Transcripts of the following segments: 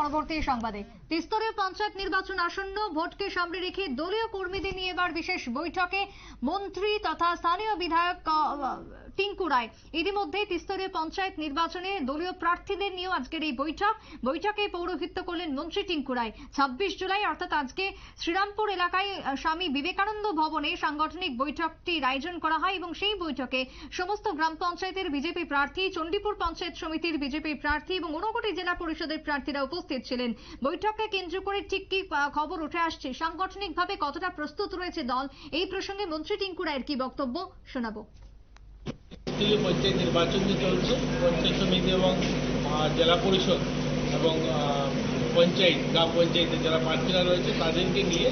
পরবর্তী সংবাদে। ত্রিস্তরীয় পঞ্চায়েত নির্বাচন আসন্ন, ভোটকে সামনে রেখে দলীয় কর্মীদের নিয়ে এবার বিশেষ বৈঠকে। মন্ত্রী তথা স্থানীয় বিধায়ক আহ, টিঙ্কু রায় ইতিমধ্যে ত্রিস্তরীয় পঞ্চায়েত নির্বাচনে দলীয় প্রার্থীদের নিয়েও আজকের এই বৈঠক। বৈঠকে পৌরোহিত্য করলেন মন্ত্রী টিঙ্কু রায় ছাব্বিশ জুলাই অর্থাৎ আজকে শ্রীরামপুর এলাকায় স্বামী বিবেকানন্দ ভবনে সাংগঠনিক বৈঠকটির আয়োজন করা হয় এবং সেই বৈঠকে সমস্ত গ্রাম পঞ্চায়েতের বিজেপি প্রার্থী চণ্ডীপুর পঞ্চায়েত সমিতির বিজেপি প্রার্থী এবং ঊনকোটি জেলা পরিষদের প্রার্থীরা উপস্থিত ছিলেন। বৈঠককে কেন্দ্র করে ঠিক কি খবর উঠে আসছে। সাংগঠনিকভাবে কতটা প্রস্তুত রয়েছে দল? এই প্রসঙ্গে মন্ত্রী টিঙ্কু রায়ের কি বক্তব্য? শোনাবো। তৃতীয় পঞ্চায়েত নির্বাচন যে চলছে পঞ্চায়েত সমিতি এবং জেলা পরিষদ এবং পঞ্চায়েত, গ্রাম পঞ্চায়েতে যারা প্রার্থীরা রয়েছে তাদেরকে নিয়ে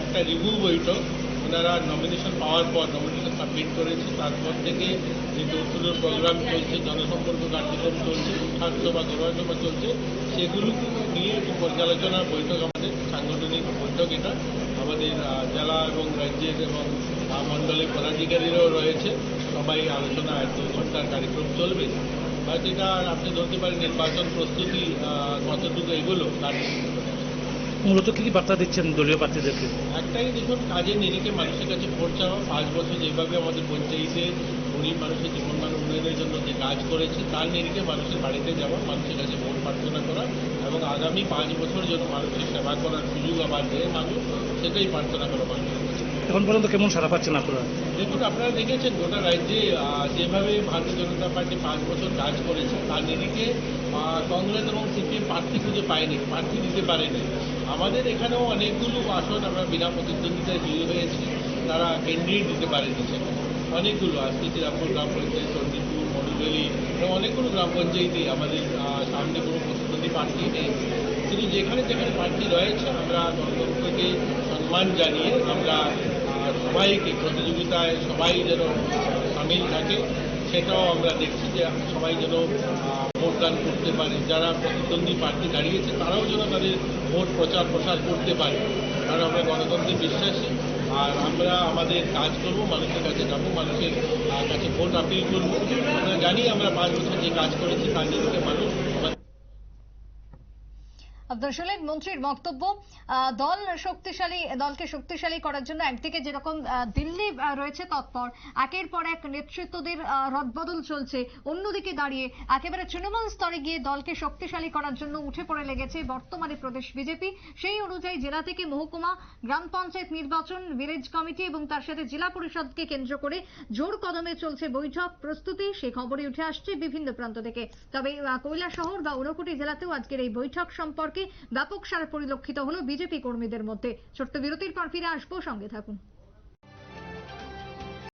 একটা রিভিউ বৈঠক। ওনারা নমিনেশন পাওয়ার পর নমিনেশন সাবমিট করেছে, তারপর থেকে যে দৌড় প্রোগ্রাম চলছে, জনসম্পর্ক কার্যক্রম চলছে উঠানসভা গৌরসভা চলছে সেগুলোকে নিয়ে একটু পর্যালোচনার বৈঠক আমাদের, সাংগঠনিক বৈঠক এটা। আমাদের জেলা এবং রাজ্যের এবং মণ্ডলের পদাধিকারীরাও রয়েছে। সবাই আলোচনা দু ঘণ্টার কার্যক্রম চলবে। হয়তো এটা আপনি ধরতে পারেন নির্বাচন প্রস্তুতি কতটুকু এগুলো তার মূলত কি কি বার্তা দিচ্ছেন দলীয় প্রার্থীদেরকে? একটাই দেখুন কাজের নিরিখে মানুষের কাছে ভোট চাওয়া। পাঁচ বছর যেভাবে আমাদের পঞ্চায়েতে গরিব মানুষের জীবনমান উন্নয়নের জন্য যে কাজ করেছে তার নিরিখে মানুষের বাড়িতে যাওয়া মানুষের কাছে ভোট প্রার্থনা করা এবং আগামী পাঁচ বছর যেন মানুষের সেবা করার সুযোগ আবার দেয় মানুষ সেটাই প্রার্থনা করা এখন পর্যন্ত কেমন সারা পাচ্ছেন আপনারা? দেখুন, আপনারা দেখেছেন গোটা রাজ্যে যেভাবে ভারতীয় জনতা পার্টি পাঁচ বছর কাজ করেছে, তার নিরিখে কংগ্রেস এবং সিপিএম প্রার্থী খুঁজে পায়নি, প্রার্থী দিতে পারেনি। আমাদের এখানেও অনেকগুলো আসন আমরা বিনা প্রতিদ্বন্দ্বিতায় জয়ী হয়েছি তারা ক্যান্ডিডেট দিতে পারেনি সেখানে। অনেকগুলো, আজকে শ্রীরামপুর গ্রাম পঞ্চায়েত, চণ্ডীপুর, মধুবেলি, এবং অনেকগুলো গ্রাম পঞ্চায়েতে আমাদের সামনে কোনো প্রতিদ্বন্দ্বী প্রার্থী নেই। কিন্তু যেখানে যেখানে প্রার্থী রয়েছে, আমরা গণতন্ত্রকে সম্মান জানিয়ে আমরা সবাইকে প্রতিযোগিতায় সবাই যেন সামিল থাকে, সেটাও আমরা দেখছি যে সবাই যেন ভোটদান করতে পারে। যারা প্রতিদ্বন্দ্বী প্রার্থী দাঁড়িয়েছে, তারাও যেন তাদের ভোট প্রচার প্রসার করতে পারে। কারণ আমরা গণতন্ত্রে বিশ্বাসী, আর আমরা আমাদের কাজ করব, মানুষের কাছে যাব, মানুষের কাছে ভোট আপিল করব। আমরা জানি আমরা পাঁচ বছর যে কাজ করেছি, তার নিরিখে মানুষ আপনারা শুনলেন মন্ত্রীর বক্তব্য দল শক্তিশালী, দলকে শক্তিশালী করার জন্য একদিকে যেরকম দিল্লি রয়েছে তৎপর, একের পর এক নেতৃত্বদের রদবদল চলছে, অন্যদিকে দাঁড়িয়ে একেবারে তৃণমূল স্তরে গিয়ে দলকে শক্তিশালী করার জন্য উঠে পড়ে লেগেছে বর্তমানে প্রদেশ বিজেপি। সেই অনুযায়ী জেলা থেকে মহকুমা, গ্রাম পঞ্চায়েত নির্বাচন, ভিলেজ কমিটি এবং তার সাথে জেলা পরিষদকে কেন্দ্র করে জোর কদমে চলছে বৈঠক, প্রস্তুতি, সে খবরই উঠে আসছে বিভিন্ন প্রান্ত থেকে। তবে কৈলা শহর বা ঊনকোটি জেলাতেও আজকের এই বৈঠক সম্পর্কে ব্যাপক সারা পরিলক্ষিত হলো বিজেপি কর্মীদের মধ্যে। ছোট্ট বিরতির পর ফিরে আসব সঙ্গে থাকুন।